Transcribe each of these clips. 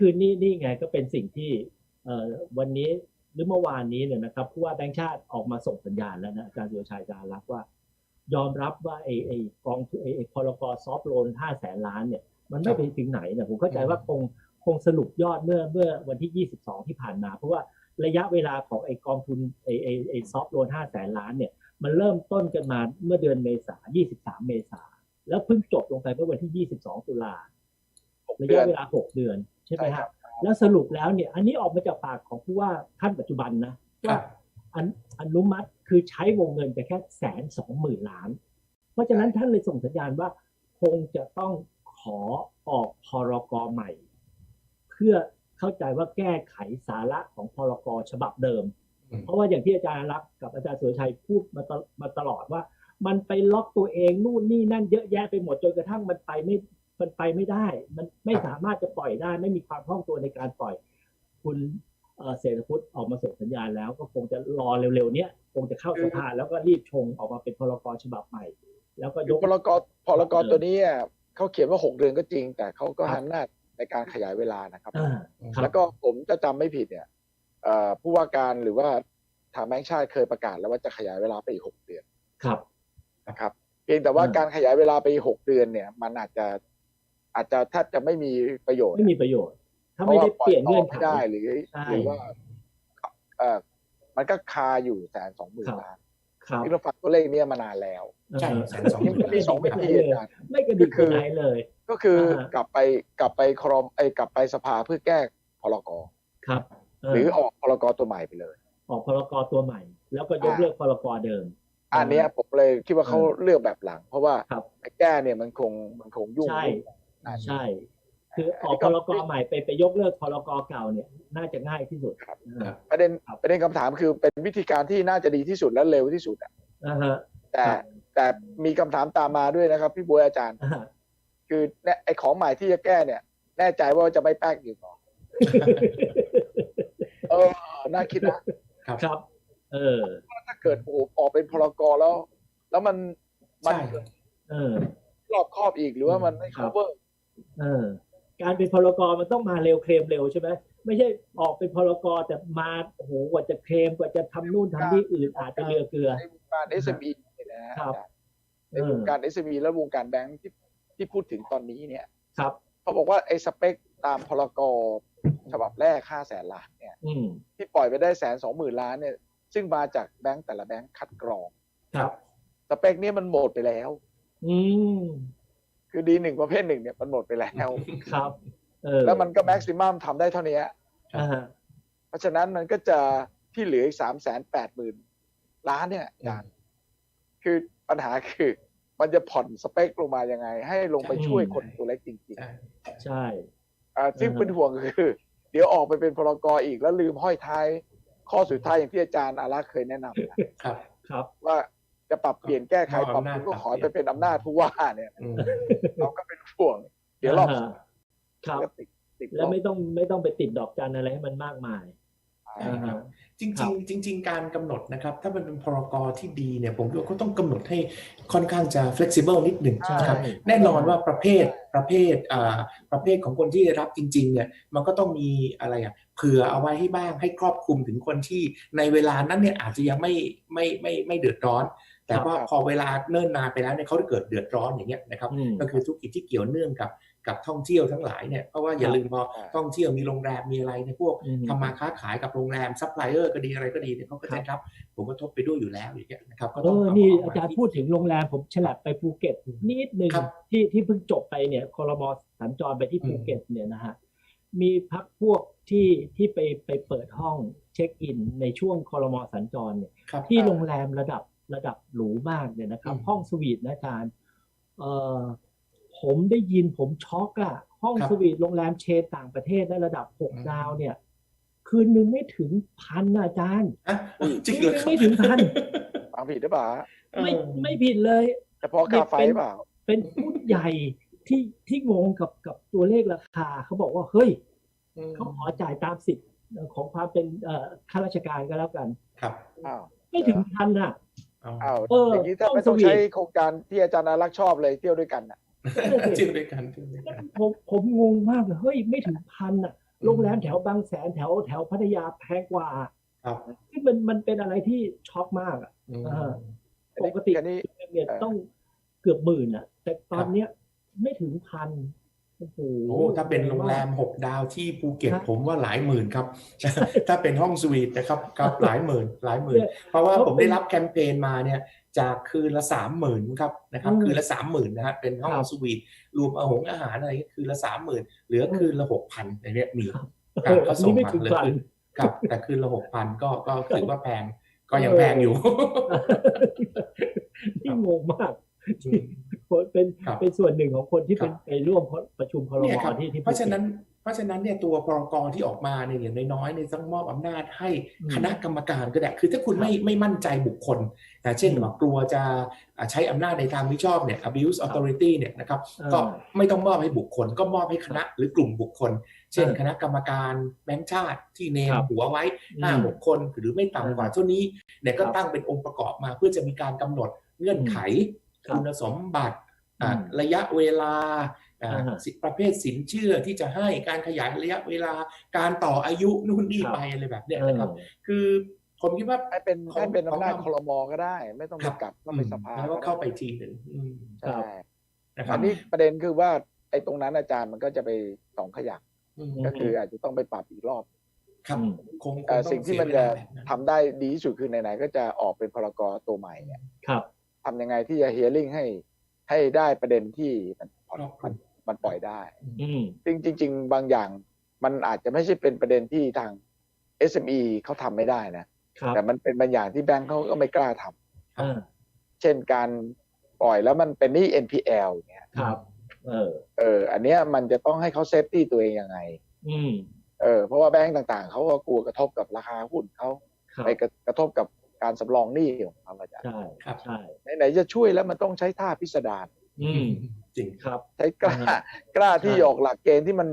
คือนี่นี่ไงก็เป็นสิ่งที่เอ่อวันนี้หรือเมื่อวานนี้เนี่ยนะครับผู้ว่าแบงค์ชาติออกมาส่งสัญญาณแล้วนะอาจารย์สุรชัยอาจารย์รักว่า ยอมรับว่าไอ้ไอ้กองทุนไอ้ไอ้พรกซอฟโลนห้าแสนล้านเนี่ย มันไม่ไปถึงไหนเนี่ยผมเข้าใจว่าคงคงสรุปยอดเมื่อเมื่อวันที่ 22 ที่ผ่านมา เพราะว่าระยะเวลาของไอ้กองทุนไอ้ไอ้ไอ้ซอฟโลนห้าแสนล้านเนี่ยมันเริ่มต้นกันมาเมื่อเดือนเมษา23 เมษาแล้วเพิ่งจบลงไปเมื่อวันที่ 22 ตุลาหกระเดืยะอนเวลา 6 เดือน ใช่ไหมใช่คครัรับบแล้วสรุปแล้วเนี่ย อันนี้ออกมาจากปากของผู้ว่าท่านปัจจุบันนะครัว่าบอนุอนุมัติคือใช้วงเงินไปแค่แสนสองหมื่นล้าน เพราะฉะนั้นท่านเลยส่งสัญญาณว่าคงจะต้องขอออกพรกใหม่ เพื่อเข้าใจว่าแก้ไขสาระของพรกฉบับเดิมอืมเพราะว่าอย่างที่อาจารย์รักษณ์กับอาจารย์สุรชัยพูดมาตลมาตลอดว่า มันไปล็อกตัวเองนู่นนี่นั่นเยอะแยะไปหมดจนกระทั่งมันไปไม่ มันไปไม่ได้ มันไม่สามารถจะปล่อยได้ ไม่มีความคล่องตัวในการปล่อย คุณเอ่อเศรษฐพุทธออกมาส่งสัญญาณแล้ว ก็คงจะรอเร็วๆเนี้ยคงจะเข้าสภาแล้วก็รีบชงออกมาเป็นพรกฉบับใหม่ แล้วก็ยคือกพรกพรกตัวนี้อะเขาเขียนว่าหกเดือนก็จริง แต่เขาก็ครับหันหน้าจในการขยายเวลานะครับอ่าครัแล้บวก็ผมจะจำไม่ผิดเนี่ยเอ่อผู้ว่าการหรือว่าทางแบงค์ชาติเคยประกาศแล้วว่าจะขยายเวลาไปอีกหกเดือนครับนะครับ เพียงแต่ว่าอืมการขยายเวลาไปอีกหกเดือนเนี่ย มันอาจจะ อาจจะแทบจะไม่มีประโยชน์ไม่มีประโยชน์ ถ้าไม่ได้เปลี่ยนเงื่อนไขไม่ได้หรือใช่หรือว่าเออมันก็คาอยู่แสนสองหมื่นครับล้านครับที่เราฟังตัวเลขเนี้มานานแล้วใช่แสนสองหยังมื่นมีสองวิธีอาจารย์ไม่กระดิกกระไหนเลย ก็คืออ่ากลับไปกลับไปครมไอ้ยกลับไปสภาเพื่อแก้พรกครับเหรือออกพรกตัวใหม่ไปเลย ออกพรกตัวใหม่ แล้วก็ยกอ่าเลิกพรกเดิมอันเนี้ยผมเลยคิดว่าเขาเออเลือกแบบหลัง เพราะว่าครับไอ้แก้เนี่ยมันคงมันคงยุ่ง ใช่อ่าใช่ คือออกพรกใหม่ไปไปยกเลิกพรกเก่าเนี่ย น่าจะง่ายที่สุดครับอ่าประเด็นครับประเด็นคำถามคือเป็นวิธีการที่น่าจะดีที่สุดและเร็วที่สุดอะอ่าฮะแต่ครับแต่มีคำถามตามมาด้วยนะครับ พี่บวยอาจารย์อ่าคือเนี่ยไอ้ของใหม่ที่จะแก้เนี่ย แน่ใจว่าจะไม่แป้งอยู่หรอเออน่าคิดนะครับเออ ถ้าเกิดโอ้โหออกเป็นพรกแล้ว แล้วมันมันใช่เออรอบครอบอีกหรือว่ามันไม่ครับ cover เออ การเป็นพรกมันต้องมาเร็วเคลมเร็วใช่ไหมไม่ใช่ออกเป็นพรกแต่มาโอ้โหกว่าจะเคลมกว่าจะทำนู่นทำนี่อื่นอาจจะเรือเกลือในวงการ SME เนี่ยนะฮะครับในวงการ SME และวงการแบงค์ที่ที่พูดถึงตอนนี้เนี่ย ครับเขาบอกว่าไอ้สเปคตามพรกฉบับแรก5แสนล้านเนี่ยอืมที่ปล่อยไปได้แสนสองหมื่นล้านเนี่ย ซึ่งมาจากแบงค์แต่ละแบงค์คัดกรอง ครับ สเปคเนี้มันหมดไปแล้ว อืม คือดีหนึ่งประเภทหนึ่งเนี่ยมันหมดไปแล้วครับเออแล้วมันก็แม็กซิมัมทำได้เท่านี้อ่าฮะเพราะฉะนั้นมันก็จะที่เหลืออีกสามแสนแปดหมื่นล้านเนี่ยอาจารย์คือปัญหาคือ มันจะผ่อนสเปคลงมายังไง ให้ลงไปช่วยคนตัวเล็กจริงใช่ใช่ๆอ่าซึ่งอ่าฮะเป็นห่วงคือ เดี๋ยวออกไปเป็นพรกอีกแล้วลืมห้อยท้าย ข้อสุดท้ายอย่างที่อาจารย์อารักษ์เคยแนะนำนะครับครับว่า จะปรับเปลี่ยนแก้ไขเอาปรับอำนาปจรุงก็ขอปรับเปลี่ยนไปเป็นอำนาจผู้ว่าเนี่ยอืมเราก็เป็นห่วง เดี๋ยวรอบอ่าฮะครับก็ติดติดแล้วไม่รอบต้องไม่ต้องไปติดดอกจันอะไรให้มันมากมายอ่าอ่าฮะจริงครับๆจริงๆการกำหนดนะครับ ถ้ามันเป็นพรกที่ดีเนี่ยผมคิดว่าเขาต้องกำหนดให้ค่อนข้างจะ flexible นิดหนึ่งใช่นะครับแน่นอนว่าประเภทประเภทอ่าประเภทของคนที่ได้รับจริง ๆ เนี่ยมันก็ต้องมีอะไรอะเผื่อเอาไว้ให้บ้างให้ครอบคลุมถึงคนที่ในเวลานั้นเนี่ยอาจจะยังไม่ไม่ไม่ไม่เดือดร้อน แต่ว่าพอเวลาเนิ่นนานไปแล้วเนี่ยเขาเกิดเดือดร้อนอย่างเงี้ยนะครับอืมก็คือธุรกิจที่เกี่ยวเนื่องกับกับท่องเที่ยวทั้งหลายเนี่ยเพราะว่าอย่าลืมพอท่องเที่ยวมีโรงแรมมีอะไรในยพวกอืมทำมาค้าขายกับโรงแรมซัพพลายเออร์ก็ดีอะไรก็ดีเนี่ยเขาก็จะรับผลกระทบไปด้วยอยู่แล้วอย่างเงี้ยนะครับก็เอต้องอเนี่เอาจารย์พูดถึงโรงแรมผมฉลับไปภูเก็ตนิดนึงครับที่ที่เพิ่งจบไปเนี่ยคอรมอสัญจรไปที่ภูเก็ตเนี่ยนะฮะมีพักพวกที่ที่ไปไปเปิดห้องเช็คอินในช่วงคอรมอสัญจรเนี่ยครับที่โรงแรมระดับ ระดับหรูมากเนี่ยนะครับอืมห้องสวีทนะอาจารย์เออผมได้ยินผมช็อกอะห้องครับสวีทโรงแรมเชนต่างประเทศในระดับหกอืมดาวเนี่ย คืนหนึ่งไม่ถึงพันนะอาจารย์อะจริงเหรอครับไม่ถึงพันฟังผิดหรือเปล่าไม่เออไม่ผิดเลยเฉพาะค่าไฟหรือเปล่า เป็นผู้ใหญ่ที่ที่งงกับกับตัวเลขราคาเขาบอกว่าเฮ้ยอืมเขาขอจ่ายตามสิทธิ์ของความเป็นเอ่อข้าราชการก็แล้วกัน ครับอ้าวไม่ถึงพันอะ เอาอ้าวเอออย่างนี้ถ้าต้องไม่ต้องสวีทใช้โครงการที่อาจารย์อารักษ์ชอบเลยเที่ยวด้วยกันน่ะเที่ยวด้วยกันเที่ยวด้วยกัน ผมผมงงมากเลยเฮ้ยไม่ถึงพันอะโรงแรมแถวบางแสนแถวแถวพัทยาแพงกว่าครับซึ่งมันมันเป็นอะไรที่ช็อกมากอะอืมอ่าอันปนี้กติอันนี้เนี่ยเออต้องเกือบหมื่นอะ แต่ตอครันบเนี้ยไม่ถึงพัน โอ้โหโอ้ถ้าเป็นโรงแรมหกดาวที่ภูเก็ตครับผมว่าหลายหมื่นครับ ถ้าเป็นห้องสวีทนะครับครับหลายหมื่นหลายหมื่นเนี่ยเพราะว่าเขาผมได้รับแคมเปญมาเนี่ยจากคืนละสามหมื่นครับนะครับอืมคืนละสามหมื่นนะฮะเป็นห้องครับสวีทรวมอาหงอาหารอะไรก็คืนละสามหมื่นเหลือคืนละหกพันในเนี้ยมีครับครับเออก็ส่นี่งไม่มาถึงเหลือพันคืนครับ แต่คืนละหกพันก็ก็ถือว่าแพงก็ยังแพงอยู่นี่งงมากอืม เป็นครับเป็นส่วนหนึ่งของคนที่เป็นครับไปร่วมประชุมครมเนี่ยครับที่ที่เพราะฉะนั้นเพราะฉะนั้นเนี่ยตัวพรกที่ออกมาเนี่ยอย่างน้อยๆเนี่ยต้องมอบอำนาจให้อืมคณะกรรมการก็ได้คือถ้าคุณไม่ไม่มั่นใจบุคคลนะเช่นอืมว่ากลัวจะอ่าใช้อำนาจในทางมิชอบเนี่ย abuse authority เนี่ยนะครับอ่าก็ไม่ต้องมอบให้บุคคล ก็มอบให้คณะหรือกลุ่มบุคคล เช่นอ่าคณะกรรมการแบงค์ชาติที่เนมครับหัวไว้อืมห้าหกคนหรือไม่ต่ำกว่าเท่านี้เนี่ยก็ครับตั้งเป็นองค์ประกอบมาเพื่อจะมีการกำหนดเงื่อนไข ครับคุณสมบัติอ่าอืมระยะเวลาอ่าอ่าฮะสิประเภทสินเชื่อที่จะให้การขยายระยะเวลาการต่ออายุนู่นนี่ครับไปอะไรแบบเนี้ยนะครับเออคือผมคิดว่าให้เป็นของให้เป็นอำนาจของคลมก็ได้ ไม่ต้องไปครับกลับเข้าไปสภาแล้วก็เข้าไปทีหนึ่งอืมใช่นะครัอับนนี้ประเด็นคือว่าไอ้ตรงนั้นอาจารย์มันก็จะไปสองขยักอืมก็คืออาจจะต้องไปปรับอีกรอบครับอืมคงคงเอ่อต้องสิ่งที่เสียมันเวจะลาแบบนั้นทำได้ดีที่สุดคือไหนๆก็จะออกเป็นพรกตัวใหม่เนี่ยครับ ทำยังไงที่จะเฮียริ่งให้ให้ได้ประเด็นที่มันครอบคลุมันมมันปล่อยได้อืมจริงจริง ๆ บางอย่างมันอาจจะไม่ใช่เป็นประเด็นที่ทาง SME เขาทำไม่ได้นะครับแต่มันเป็นบางอย่างที่แบงก์เขาก็ไม่กล้าทำอ่าเช่นการปล่อยแล้วมันเป็นหนี้ NPL เนี่ยครับเออเออ อันเนี้ยมันจะต้องให้เขาเซฟตี้ตัวเองยังไง อืมเออเพราะว่าแบงก์ต่างๆ เขาก็กลัวกระทบกับราคาหุ้นเขาครับไปกระกระทบกับ การสำรองหนี้ของเขาอาจารย์ใช่ครับใช่ไหนๆจะช่วยแล้วมันต้องใช้ท่าพิสดารอืมจริงครับ ใช้กล้าอ่ากล้าที่ใช่ออกหลักเกณฑ์ที่มัน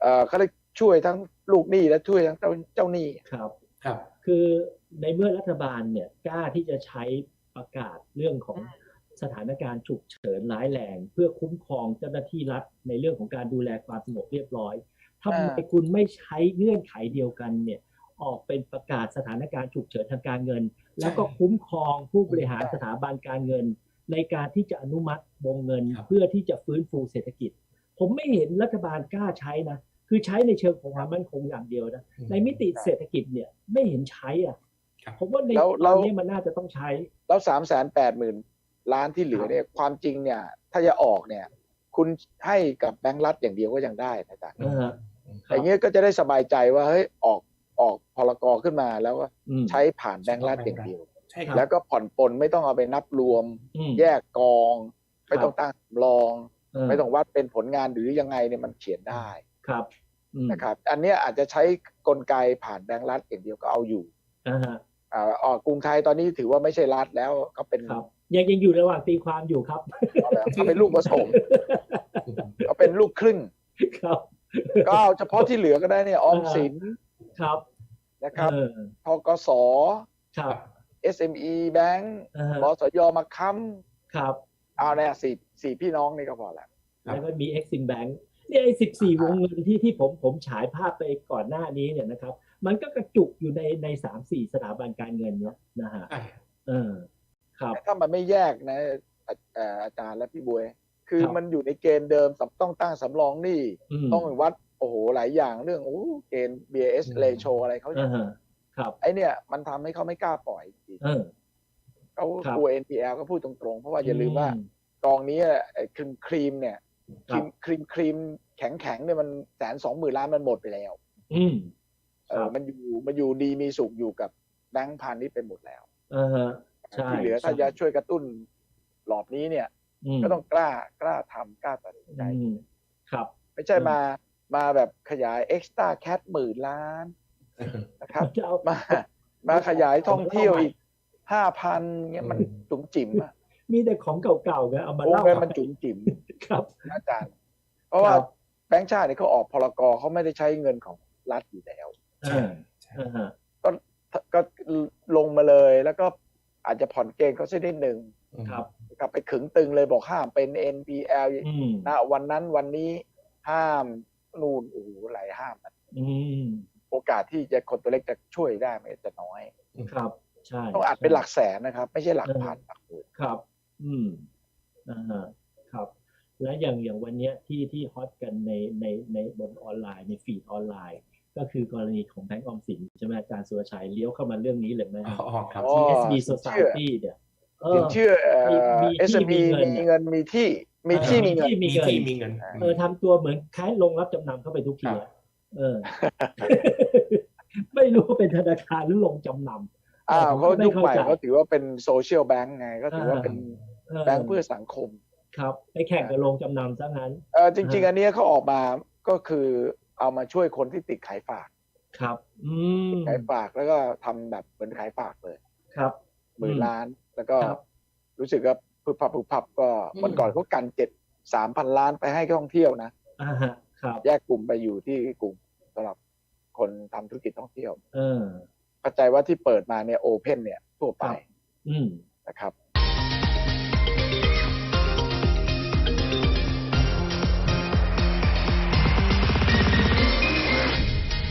เออเขาเรียกช่วยทั้งลูกหนี้และช่วยทั้งเจ้าเจ้าหนี้ครับครับ คือในเมื่อรัฐบาลเนี่ยกล้าที่จะใช้ประกาศเรื่องของสถานการณ์ฉุกเฉินร้ายแรงเพื่อคุ้มครองเจ้าหน้าที่รัฐในเรื่องของการดูแลความสงบเรียบร้อยทำไมอ่าคุณไม่ใช้เงื่อนไขเดียวกันเนี่ย ออกเป็นประกาศสถานการณ์ฉุกเฉินทางการเงิน แล้วก็คุ้มครองผู้บริหารสถาบันการเงิน ในการที่จะอนุมัติวงเงินครับเพื่อที่จะฟื้นฟูเศรษฐกิจ ผมไม่เห็นรัฐบาลกล้าใช้นะคือใช้ในเชิงของความมั่นคงอย่างเดียวนะในมิติเศรษฐกิจเนี่ยไม่เห็นใช้อะครับผมว่าในแล้วตแล้อนวนี้มันน่าจะต้องใช้ แล้วสามแสนแปดหมื่นล้านที่เหลือเนี่ยความจริงเนี่ย ถ้าจะออกเนี่ย คุณให้กับแบงก์รัฐอย่างเดียวก็ยังได้นะจ๊ะเออคอรับย่างเงี้ยก็จะได้สบายใจว่าเฮ้ยออก ออกพรกขึ้นมาแล้วก็อืมใช้ผ่านแบงก์รัฐอย่างเดียวใช่ครับแล้วก็ผ่อนปลนไม่ต้องเอาไปนับรวมอืมแยกกอง ไม่ครับต้องตั้งสำรองเออไม่ต้องวัดเป็นผลงานหรือยังไงเนี่ยมันเขียนได้ครับอืมนะครับ อันเนี้ยอาจจะใช้กลไกผ่านแบงก์รัฐอย่างเดียวก็เอาอยู่อ่าฮะอ่าออกกรุงไทยตอนนี้ถือว่าไม่ใช่รัฐแล้วก็เป็นครับยังยังอยู่ระหว่างตีความอยู่ครับเอาแล้วก็เป็นลูกผสมก็เป็นลูกครึ่งครับก็เอาเฉพาะที่เหลือก็ได้เนี่ยออมสิน ครับนะครับเออทกสครับ SME Bank อ่าฮะบสยมาค้ครับำเอาเนี่ยสี่สี่พี่น้องนี่ก็พอแล้วครับแล้วก็มี Exim Bank เนี่ยไอ้สิบสี่วงเงินที่ที่ผมผมฉายภาพไปก่อนหน้านี้เนี่ยนะครับ มันก็กระจุกอยู่ในในสามสี่สถาบันการเงินเนี้ยนะฮะใช่เออ ครับถ้ามันไม่แยกนะอาเอ่ออาจารย์และพี่บวย คือครับมันอยู่ในเกณฑ์เดิมต้องตั้งสำรองหนี้อืมต้องวัด โอ้โหหลายอย่างเรื่องโอ้เกณฑ์ BS อืม ratio อะไรเขาอ่าฮะครับ ไอเนี่ย มันทำให้เขาไม่กล้าปล่อยจริงเออเขาครับกลัว NPL ก็พูดตรงๆ เพราะว่าอย่าลืมว่ากองนี้ไอ้ครีมครีมเนี่ยคครัรีบมครีมครีมแข็งแข็งๆเนี่ยมันแสนสองหมื่นล้านมันหมดไปแล้ว อืมเอครัอบมันอยู่มันอยู่ดีมีสุขอยู่กับแบงก์พาณิชย์ไปหมดแล้วอ่าฮะใช่ที่เหลือถ้าใช่จะช่วยกระตุ้นหลอบนี้เนี่ยมก็ต้องกล้ากล้าทำกล้าตัดสินใจอืมครับ ไม่ใช่อืมมา มาแบบขยาย extra cat หมื่นล้านนะครับจะเอามามาขยายท่องเที่ยวเอามาอีกห้าพันเงี้ยมันจุ๋มจิ๋มอะมีแต่ของเก่าๆไงเอามาโอ้เล่าเงินมันจุ๋มจิ๋มครับนะอาจารย์ เพราะว่าครับแบงก์ชาติเนี่ยเขาออกพรกเขาไม่ได้ใช้เงินของรัฐอยู่แล้วใช่อ่าใช่อ่าฮะก็ลงมาเลยแล้วก็อาจจะผ่อนเกณฑ์เขาสักนิดหนึ่งครับกลับไปขึงตึงเลยบอกห้ามเป็น NPL อืมณวันนั้นวันนี้ห้าม นู่นโอ้โหหลายห้ามอืมโอกาสที่จะคนตัวเล็กจะช่วยได้มันจะน้อยครับใช่ต้องอัดเป็นหลักแสนนะครับ ไม่ใช่หลักเออพันหลักหมื่นครับ อืมอ่าครับ และอย่างอย่างวันเนี้ยที่ที่ฮอตกันในในในบนออนไลน์ในฟีดออนไลน์ ก็คือกรณีของแบงก์ออมสินใช่ไหมอาจารย์สุรชัยเลี้ยวเข้ามาเรื่องนี้เลยไหมอ๋อครับอ๋อ TSB Society เนี่ยเอสิอนเชื่อเอ่อมีที่ SME มีเงินมีเงินมีที่ มีที่มีเงินที่มีที่มีเงิน เออทำตัวเหมือนคล้ายลงรับจำนำเข้าไปทุกทีอะเออ ไม่รู้ว่าเป็นธนาคารหรือลงจำนำอ้าวผมเขาก็ไม่ยุคใหม่เข้าใจเขาถือว่าเป็นโซเชียลแบงก์ไง ก็ถือว่าเป็นเออแบงก์เพื่อสังคม ครับไปแข่งกับลงจำนำซะงั้นเออจริง ๆอ่าอันเนี้ยเขาออกมาก็คือเอามาช่วยคนที่ติดขายฝาก ครับ อืมขายฝากแล้วก็ทำแบบเหมือนขายฝากเลย ครับหมื่นอืมล้านแล้วก็ครับรู้สึกว่า พึบพับพึบพับก็อืมวันก่อนเขากันเจ็ดสามพันล้านไปให้ท่องเที่ยวนะอ่าฮะครับแยกกลุ่มไปอยู่ที่กลุ่มสำหรับคนทำธุรกิจท่องเที่ยว เออเข้าใจว่าที่เปิดมาเนี่ยโอเพนเนี่ยทั่วไปครับอืมนะครับ